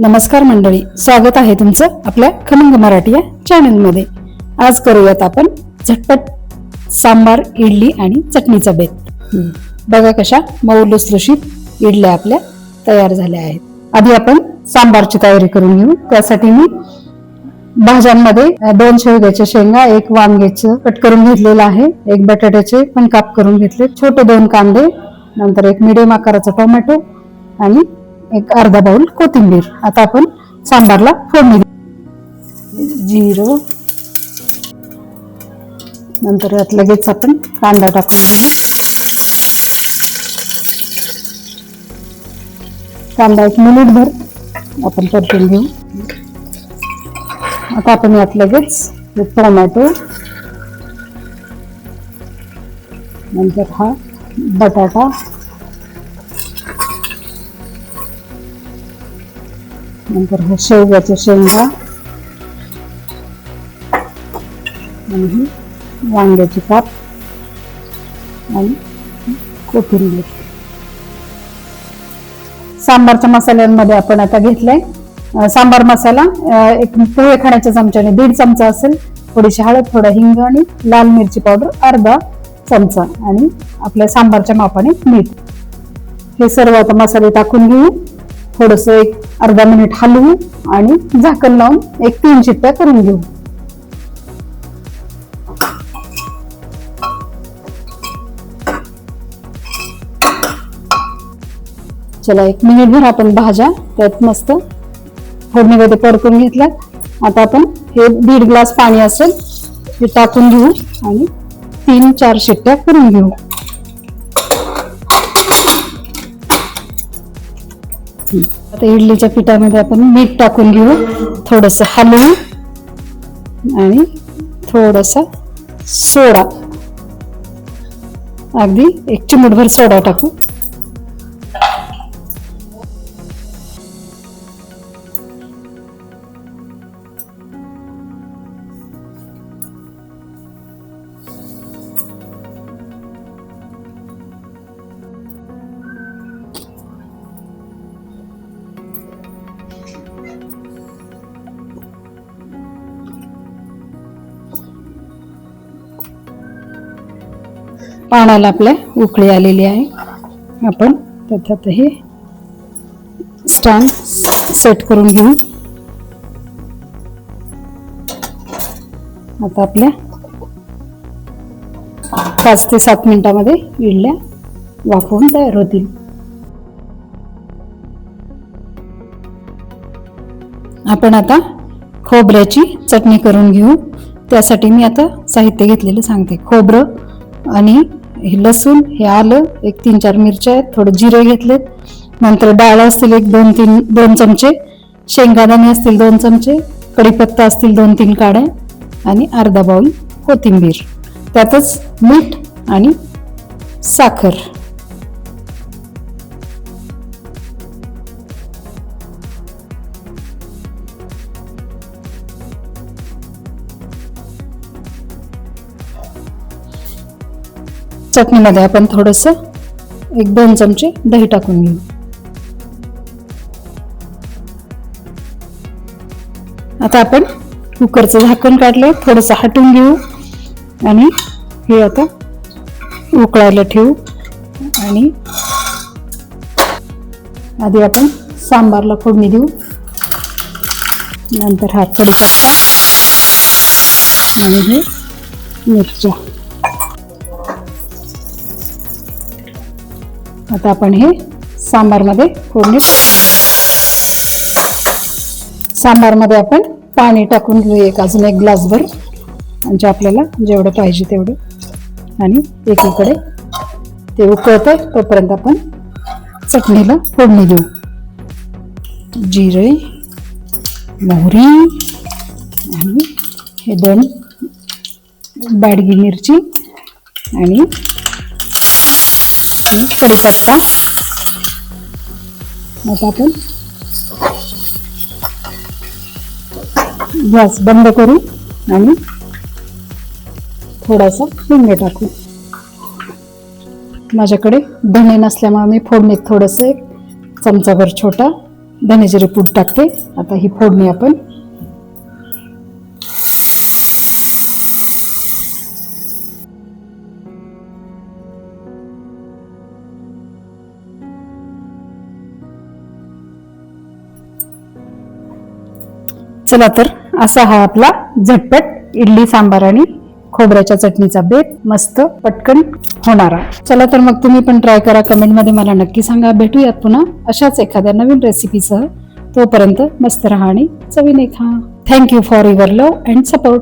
नमस्कार मंडळी स्वागत आहे तुमचं आपल्या खमंग मराठी या चॅनलमध्ये आज करूयात आपण झटपट सांबार इडली आणि चटणीचा बेत. बघा कशा मऊ लुसलुशीत इडल्या आपल्या तयार झाल्या आहेत. आधी आपण सांबारची तयारी करून घेऊ. त्यासाठी मी भाज्यांमध्ये दोन शेवग्याच्या शेंगा एक वांग्याचं कट करून घेतलेलं आहे. एक बटाट्याचे पण काप करून घेतले. छोटे दोन कांदे नंतर एक मिडियम आकाराचा टोमॅटो आणि एक अर्धा बाउल कोथिंबीर. आता आपण सांबारला फोडणी झिरो जिरं. नंतर यात लगेच आपण कांदा टाकून घेऊ. कांदा एक मिनिटभर आपण परतून घेऊ. आता आपण यात लगेच टोमॅटो. नंतर हा बटाटा. नंतर हे शेवग्याच्या शेंगा. आणि वांग्याची काप. आणि कोथिंबीर. सांबारच्या मसाल्यांमध्ये आपण आता घेतलंय. सांबार मसाला एक पोहे खाण्याच्या चमच्याने दीड चमचा असेल. थोडीशी हळद थोडा हिंग आणि लाल मिरची पावडर अर्धा चमचा. आणि आपल्या सांबारच्या मापाने मीठ. हे सर्व आता मसाले टाकून घेऊ. थोडस एक अर्धा मिनिट हलवू आणि झाकण लावून एक तीन शिट्ट्या करून घेऊ. चला एक मिनिट भर आपण भाज्या त्यात मस्त फोडणीमध्ये परतून घेतल्यात. आता आपण हे दीड ग्लास पाणी असेल हे टाकून घेऊ आणि तीन चार शिट्ट्या करून घेऊ. आता इडलीच्या पिठामध्ये आपण मीठ टाकून घेऊ. थोडस हलवू आणि थोडसा सोडा. अगदी एक चिमूटभर सोडा टाकू. पाण्याला आपल्या उकळी आलेली आहे. आपण त्याच्यात हे स्टँड सेट करून घेऊ. आता आपल्या पाच ते सात मिनिटामध्ये इडल्या वाफवून तयार होतील. आपण आता खोबऱ्याची चटणी करून घेऊ. त्यासाठी मी आता साहित्य घेतलेलं सांगते. खोबरं आणि हे लसूण हे आलं एक तीन चार मिरच्या आहेत थोडं जिरे घेतलेत. नंतर डाळ असतील एक दोन तीन दोन चमचे. शेंगादाणे असतील दोन चमचे. कढीपत्ता असतील दोन तीन काड्या. आणि अर्धा बाऊल कोथिंबीर. त्यातच मीठ आणि साखर. चटणीमध्ये आपण थोडंसं एक दोन चमचे दही टाकून घेऊ. आता आपण कुकरचं झाकण काढलं थोडंसं हटून घेऊ आणि हे आता उकळायला ठेवू. आणि आधी आपण सांबारला फोडणी देऊ. नंतर हा कढीपत्ता आणि हे मिरच्या. आता आपण हे सांबारमध्ये फोडणी सांबारमध्ये आपण पाणी टाकून घेऊ एक अजून एक ग्लासभर. म्हणजे आपल्याला जेवढं पाहिजे तेवढं. आणि एकीकडे ते उकळतं तोपर्यंत आपण चटणीला फोडणी देऊ. जिरे मोहरी आणि हे दोन बाडगी मिरची आणि कढीपत्ता आता आपण गॅस बंद करू आणि थोडासा हिंग टाकू. माझ्याकडे धणे नसल्यामुळे मी फोडणीत थोडंसं एक चमचाभर छोटा धनेजिरे पूड टाकते. आता ही फोडणी आपण चला तर असा हा आपला झटपट इडली सांबार आणि खोबऱ्याच्या चटणीचा बेत मस्त पटकन होणारा चला तर मग तुम्ही पण ट्राय करा. कमेंटमध्ये मला नक्की सांगा. भेटूयात पुन्हा अशाच एखाद्या नवीन रेसिपीसह तोपर्यंत मस्त राहा आणि चवीने खा. Thank you for your love and support